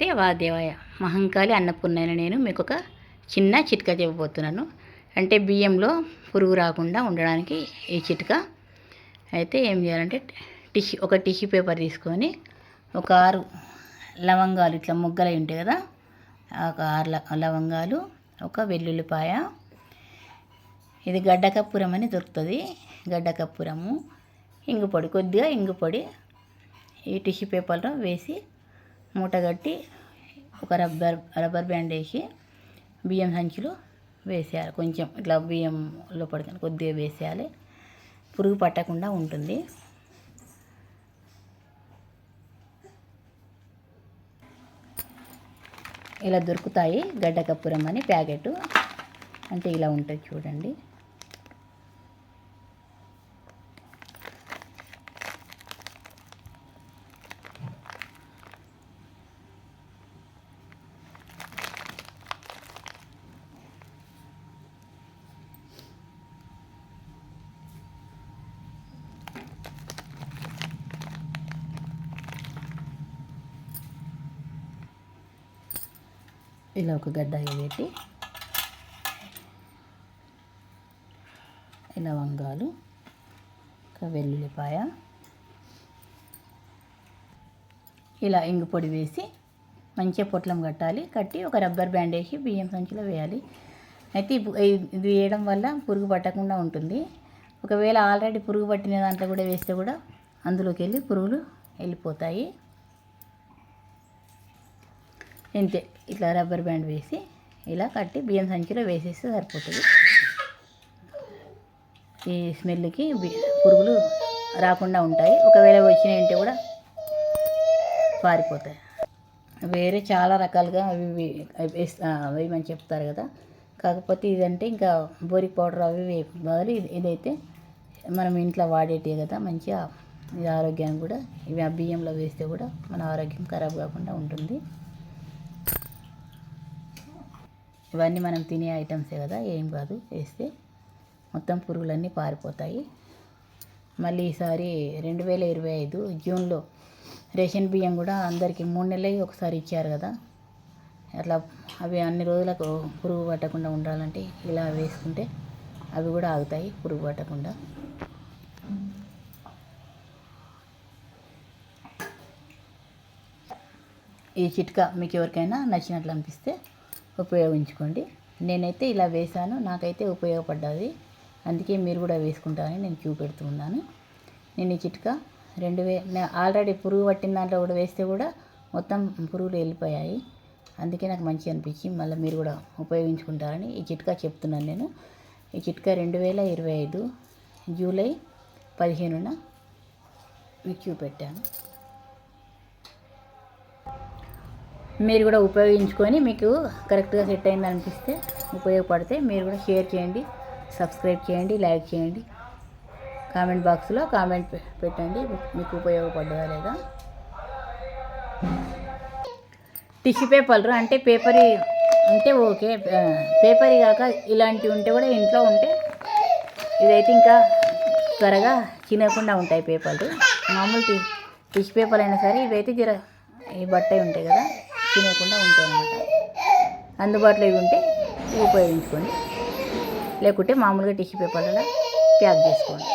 దేవాదేవాయ మహంకాళి అన్నపూర్ణైన నేను మీకు ఒక చిన్న చిట్కా చెప్పబోతున్నాను. అంటే బియ్యంలో పురుగు రాకుండా ఉండడానికి ఈ చిట్కా. అయితే ఏం చేయాలంటే టిష్యూ ఒక టిష్యూ పేపర్ తీసుకొని ఒక ఆరు లవంగాలు ఇట్లా ముగ్గలు ఉంటాయి కదా ఒక ఆరు లవంగాలు ఒక వెల్లుల్లిపాయ. ఇది గడ్డకప్పురం అని దొరుకుతుంది. గడ్డకప్పురము ఇంగుపొడి కొద్దిగా ఇంగుపొడి ఈ టిష్యూ పేపర్లో వేసి మూట కట్టి ఒక రబ్బర్ రబ్బర్ బ్యాండ్ వేసి బియ్యం సంచిలో వేసేయాలి. కొంచెం ఇట్లా బియ్యంలో పడుతుంది కొద్దిగా వేసేయాలి. పురుగు పట్టకుండా ఉంటుంది. ఇలా దొరుకుతాయి గడ్డ కప్పురం అని ప్యాకెట్. అంటే ఇలా ఉంటుంది చూడండి. ఇలా ఒక గడ్డ పెట్టి ఇలా వంగాలు ఒక వెల్లుల్లిపాయ ఇలా ఇంగు పొడి వేసి మంచిగా పొట్లం కట్టాలి. కట్టి ఒక రబ్బర్ బ్యాండ్ వేసి బియ్యం సంచిలో వేయాలి. అయితే ఇది వేయడం వల్ల పురుగు పట్టకుండా ఉంటుంది. ఒకవేళ ఆల్రెడీ పురుగు పట్టిన దాంట్లో కూడా వేస్తే కూడా అందులోకి వెళ్ళి పురుగులు వెళ్ళిపోతాయి. ఇంతే. ఇట్లా రబ్బర్ బ్యాండ్ వేసి ఇలా కట్టి బియ్యం సంచిలో వేసేస్తే సరిపోతుంది. ఈ స్మెల్కి పురుగులు రాకుండా ఉంటాయి. ఒకవేళ వచ్చినాయి అంటే కూడా పారిపోతాయి. వేరే చాలా రకాలుగా అవి ఇవి వేయమని చెప్తారు కదా. కాకపోతే ఇదంటే ఇంకా బోరిక్ పౌడర్ అవి బదులు ఇదైతే మనం ఇంట్లో వాడేటివి కదా మంచిగా ఇది ఆరోగ్యానికి కూడా ఇవి ఆ బియ్యంలో వేస్తే కూడా మన ఆరోగ్యం ఖరాబ్ కాకుండా ఉంటుంది. ఇవన్నీ మనం తినే ఐటమ్సే కదా ఏం కాదు. వేస్తే మొత్తం పురుగులన్నీ పారిపోతాయి. మళ్ళీ ఈసారి రెండు వేల ఇరవై ఐదు జూన్లో రేషన్ బియ్యం కూడా అందరికీ మూడు నెలలకి ఒకసారి ఇచ్చారు కదా. అట్లా అవి అన్ని రోజులకు పురుగు పట్టకుండా ఉండాలంటే ఇలా వేసుకుంటే అవి కూడా ఆగుతాయి పురుగు పట్టకుండా. ఈ చిట్కా మీకు ఎవరికైనా నచ్చినట్లు అనిపిస్తే ఉపయోగించుకోండి. నేనైతే ఇలా వేశాను. నాకైతే ఉపయోగపడ్డది. అందుకే మీరు కూడా వేసుకుంటారని నేను చూపెడుతున్నాను నేను ఈ చిట్కా రెండు వే ఆల్రెడీ పురుగు పట్టిన దాంట్లో కూడా వేస్తే కూడా మొత్తం పురుగులు వెళ్ళిపోయాయి. అందుకే నాకు మంచిగా అనిపించి మళ్ళీ మీరు కూడా ఉపయోగించుకుంటారని ఈ చిట్కా చెప్తున్నాను నేను. ఈ చిట్కా రెండు వేల ఇరవై ఐదు జూలై పదిహేనున మీకు చూపెట్టాను. మీరు కూడా ఉపయోగించుకొని మీకు కరెక్ట్గా సెట్ అయింది అనిపిస్తే ఉపయోగపడితే మీరు కూడా షేర్ చేయండి సబ్స్క్రైబ్ చేయండి లైక్ చేయండి. కామెంట్ బాక్స్లో కామెంట్ పెట్టండి మీకు ఉపయోగపడ్డదా లేదా. టిష్యూ పేపర్ అంటే పేపర్ ఉంటే ఓకే పేపర్ కాక ఇలాంటివి ఉంటే కూడా ఇంట్లో ఉంటే ఇదైతే ఇంకా త్వరగా చినకుండా ఉంటాయి పేపర్లు. మామూలు టిష్యూ పేపర్ అయినా సరే ఇవైతే జర ఈ బట్ట ఉంటాయి కదా. తినకుండా ఉంటాయన్నమాట. అందుబాటులో ఇవి ఉంటే ఉపయోగించుకోండి. లేకుంటే మామూలుగా టిష్యూ పేపర్లలో ప్యాక్ చేసుకోండి.